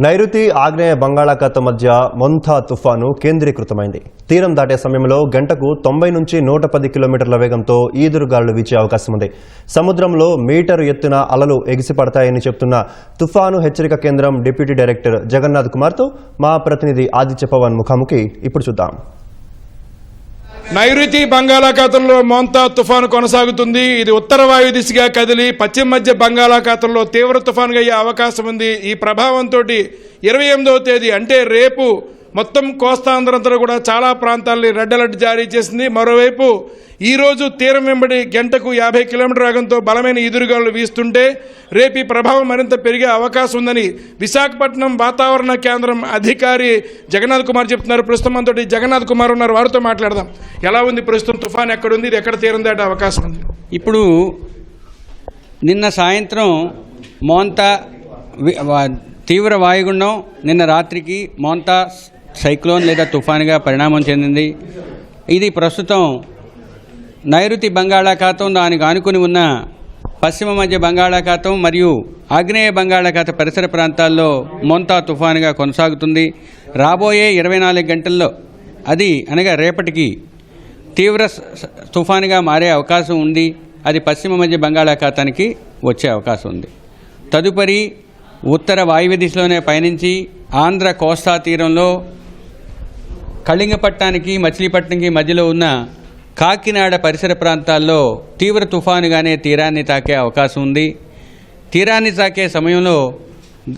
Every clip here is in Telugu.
నైరుతి ఆగ్నేయ బంగాళాఖాతం మధ్య మొంథా తుఫాను కేంద్రీకృతమైంది. తీరం దాటే సమయంలో గంటకు తొంభై నుంచి నూట పది కిలోమీటర్ల వేగంతో ఈదురుగాలులు వీచే అవకాశం ఉంది. సముద్రంలో మీటరు ఎత్తున అలలు ఎగిసిపడతాయని చెప్తున్న తుఫాను హెచ్చరిక కేంద్రం డిప్యూటీ డైరెక్టర్ జగన్నాథ్ కుమార్తో మా ప్రతినిధి ఆదిత్య పవన్ ముఖాముఖి ఇప్పుడు చూద్దాం. నైరుతి బంగాళాఖాతంలో మోంతా తుఫాను కొనసాగుతుంది. ఇది ఉత్తర వాయు దిశగా కదిలి పశ్చిమ మధ్య బంగాళాఖాతంలో తీవ్ర తుఫానుగా అయ్యే అవకాశం ఉంది. ఈ ప్రభావంతో ఇరవై ఎనిమిదవ తేదీ అంటే రేపు మొత్తం కోస్తాంధ్రంతా కూడా చాలా ప్రాంతాల్ని రెడ్ అలర్ట్ జారీ చేసింది. మరోవైపు ఈరోజు తీరం వెంబడి గంటకు యాభై కిలోమీటర్ వేగంతో బలమైన ఎదురుగాలు వీస్తుంటే రేపు ఈ ప్రభావం మరింత పెరిగే అవకాశం ఉందని విశాఖపట్నం వాతావరణ కేంద్రం అధికారి జగన్నాథ్ కుమార్ చెప్తున్నారు. ప్రస్తుతం మనతో జగన్నాథ్ కుమార్ ఉన్నారు. వారితో మాట్లాడదాం. ఎలా ఉంది? ప్రస్తుతం తుఫాన్ ఎక్కడ ఉంది ఇది ఎక్కడ తీరం దాటే అవకాశం ఉంది. ఇప్పుడు నిన్న సాయంత్రం మోంతా తీవ్ర వాయుగుండం నిన్న రాత్రికి మోంతా సైక్లోన్ లేదా తుఫాన్గా పరిణామం చెందింది. ఇది ప్రస్తుతం నైరుతి బంగాళాఖాతం దానికి ఆనుకుని ఉన్న పశ్చిమ మధ్య బంగాళాఖాతం మరియు ఆగ్నేయ బంగాళాఖాత పరిసర ప్రాంతాల్లో మోంతా తుఫానుగా కొనసాగుతుంది. రాబోయే ఇరవై నాలుగు గంటల్లో అది అనగా రేపటికి తీవ్ర స- తుఫానుగా మారే అవకాశం ఉంది. అది పశ్చిమ మధ్య బంగాళాఖాతానికి వచ్చే అవకాశం ఉంది. తదుపరి ఉత్తర వాయువ్య దిశలోనే పయనించి ఆంధ్ర కోస్తా తీరంలో కళింగపట్నానికి మచిలీపట్నంకి మధ్యలో ఉన్న కాకినాడ పరిసర ప్రాంతాల్లో తీవ్ర తుఫానుగానే తీరాన్ని తాకే అవకాశం ఉంది. తీరాన్ని తాకే సమయంలో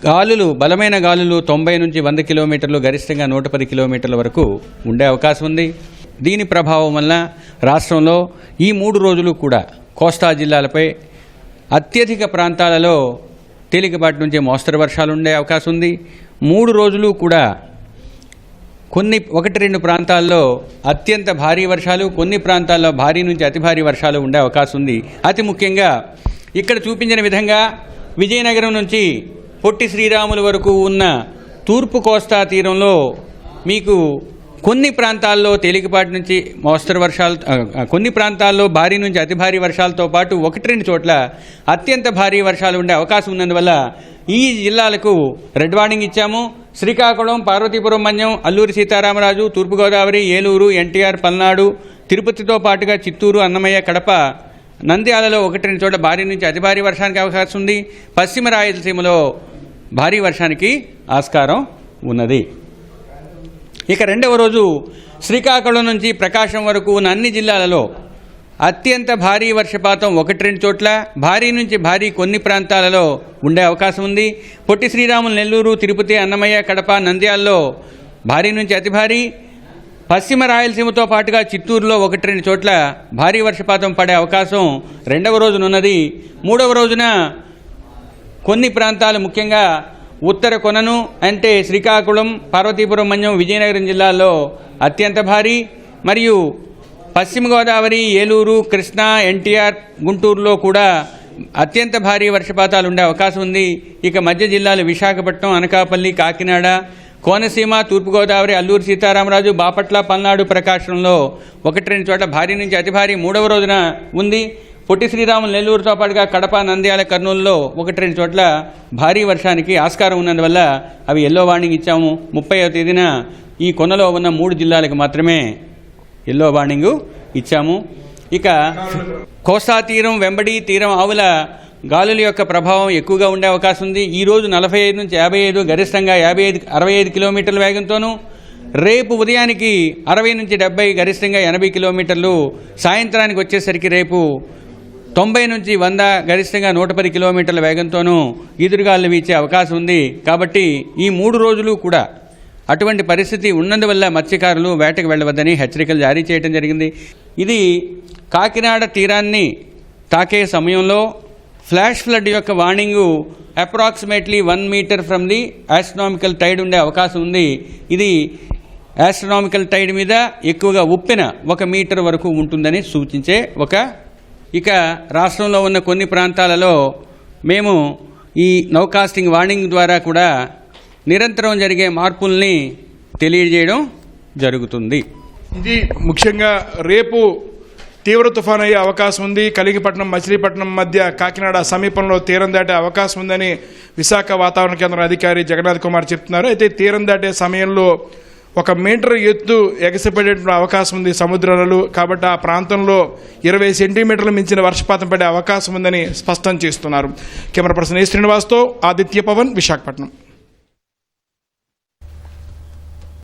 గాలులు బలమైన గాలులు తొంభై నుంచి వంద కిలోమీటర్లు గరిష్టంగా నూట పది కిలోమీటర్ల వరకు ఉండే అవకాశం ఉంది. దీని ప్రభావం వల్ల రాష్ట్రంలో ఈ మూడు రోజులు కూడా కోస్తా జిల్లాలపై అత్యధిక ప్రాంతాలలో తేలికపాటి నుంచి మోస్తరు వర్షాలు ఉండే అవకాశం ఉంది. మూడు రోజులు కూడా కొన్ని ఒకటి రెండు ప్రాంతాల్లో అత్యంత భారీ వర్షాలు కొన్ని ప్రాంతాల్లో భారీ నుంచి అతి భారీ వర్షాలు ఉండే అవకాశం ఉంది. అతి ముఖ్యంగా ఇక్కడ చూపించిన విధంగా విజయనగరం నుంచి పొట్టి శ్రీరాములు వరకు ఉన్న తూర్పు కోస్తా తీరంలో మీకు కొన్ని ప్రాంతాల్లో తేలికపాటి నుంచి మోస్తరు వర్షాలు కొన్ని ప్రాంతాల్లో భారీ నుంచి అతి భారీ వర్షాలతో పాటు ఒకటి రెండు చోట్ల అత్యంత భారీ వర్షాలు ఉండే అవకాశం ఉన్నందువల్ల ఈ జిల్లాలకు రెడ్ వార్నింగ్ ఇచ్చాము. శ్రీకాకుళం పార్వతీపురం మన్యం అల్లూరి సీతారామరాజు తూర్పుగోదావరి ఏలూరు ఎన్టీఆర్ పల్నాడు తిరుపతితో పాటుగా చిత్తూరు అన్నమయ్య కడప నంద్యాలలో ఒకటి రెండు చోట్ల భారీ నుంచి అతి భారీ వర్షానికి అవకాశం ఉంది. పశ్చిమ రాయలసీమలో భారీ వర్షానికి ఆస్కారం ఉన్నది. ఇక రెండవ రోజు శ్రీకాకుళం నుంచి ప్రకాశం వరకు ఉన్న అన్ని జిల్లాలలో అత్యంత భారీ వర్షపాతం ఒకటి రెండు చోట్ల భారీ నుంచి భారీ కొన్ని ప్రాంతాలలో ఉండే అవకాశం ఉంది. పొట్టి శ్రీరాములు నెల్లూరు తిరుపతి అన్నమయ్య కడప నంద్యాలలో భారీ నుంచి అతి భారీ. పశ్చిమ రాయలసీమతో పాటుగా చిత్తూరులో ఒకటి రెండు చోట్ల భారీ వర్షపాతం పడే అవకాశం రెండవ రోజునున్నది. మూడవ రోజున కొన్ని ప్రాంతాలు ముఖ్యంగా ఉత్తర కొనను అంటే శ్రీకాకుళం పార్వతీపురం మన్యం విజయనగరం జిల్లాల్లో అత్యంత భారీ. మరియు పశ్చిమ గోదావరి ఏలూరు కృష్ణా ఎన్టీఆర్ గుంటూరులో కూడా అత్యంత భారీ వర్షపాతాలు ఉండే అవకాశం ఉంది. ఇక మధ్య జిల్లాలు విశాఖపట్నం అనకాపల్లి కాకినాడ కోనసీమ తూర్పుగోదావరి అల్లూరు సీతారామరాజు బాపట్ల పల్నాడు ప్రకాశంలో ఒకటి రెండు చోట్ల భారీ నుంచి అతి భారీ మూడవ రోజున ఉంది. పొట్టి శ్రీరాములు నెల్లూరుతో పాటుగా కడప నంద్యాల కర్నూలులో ఒకటి రెండు చోట్ల భారీ వర్షానికి ఆస్కారం ఉన్నందువల్ల అవి ఎల్లో వార్నింగ్ ఇచ్చాము. ముప్పైవ తేదీన ఈ కొనలో ఉన్న మూడు జిల్లాలకు మాత్రమే ఎల్లో బాండింగు ఇచ్చాము. ఇక కోస్తా తీరం వెంబడి తీరం ఆవుల గాలుల యొక్క ప్రభావం ఎక్కువగా ఉండే అవకాశం ఉంది. ఈ రోజు నలభై ఐదు నుంచి యాభై ఐదు గరిష్టంగా యాభై ఐదు అరవై ఐదు కిలోమీటర్ల వేగంతోనూ రేపు ఉదయానికి అరవై నుంచి డెబ్బై గరిష్టంగా ఎనభై కిలోమీటర్లు సాయంత్రానికి వచ్చేసరికి రేపు తొంభై నుంచి వంద గరిష్టంగా నూట పది కిలోమీటర్ల వేగంతోనూ ఈదురుగాలు వీచే అవకాశం ఉంది. కాబట్టి ఈ మూడు రోజులు కూడా అటువంటి పరిస్థితి ఉన్నందువల్ల మత్స్యకారులు వేటకు వెళ్ళవద్దని హెచ్చరికలు జారీ చేయడం జరిగింది. ఇది కాకినాడ తీరాన్ని తాకే సమయంలో ఫ్లాష్ ఫ్లడ్ యొక్క warning approximately one metre from the astronomical tide ఉండే అవకాశం ఉంది. ఇది ఆస్ట్రనామికల్ టైడ్ మీద ఎక్కువగా ఉప్పెన ఒక మీటర్ వరకు ఉంటుందని సూచించే ఒక ఇక రాష్ట్రంలో ఉన్న కొన్ని ప్రాంతాలలో మేము ఈ నౌకాస్టింగ్ వార్నింగ్ ద్వారా కూడా నిరంతరం జరిగే మార్పుల్ని తెలియజేయడం జరుగుతుంది. ఇది ముఖ్యంగా రేపు తీవ్ర తుఫాన్ అయ్యే అవకాశం ఉంది. కలిగిపట్నం మచిలీపట్నం మధ్య కాకినాడ సమీపంలో తీరం దాటే అవకాశం ఉందని విశాఖ వాతావరణ కేంద్రం అధికారి జగన్నాథ్ కుమార్ చెప్తున్నారు. అయితే తీరం దాటే సమయంలో ఒక మీటర్ ఎత్తు ఎగసిపడే అవకాశం ఉంది సముద్రాలలో. కాబట్టి ఆ ప్రాంతంలో ఇరవై సెంటీమీటర్లు మించిన వర్షపాతం పడే అవకాశం ఉందని స్పష్టం చేస్తున్నారు. కెమెరా పర్సన్ ఏ శ్రీనివాస్తో ఆదిత్య పవన్ విశాఖపట్నం.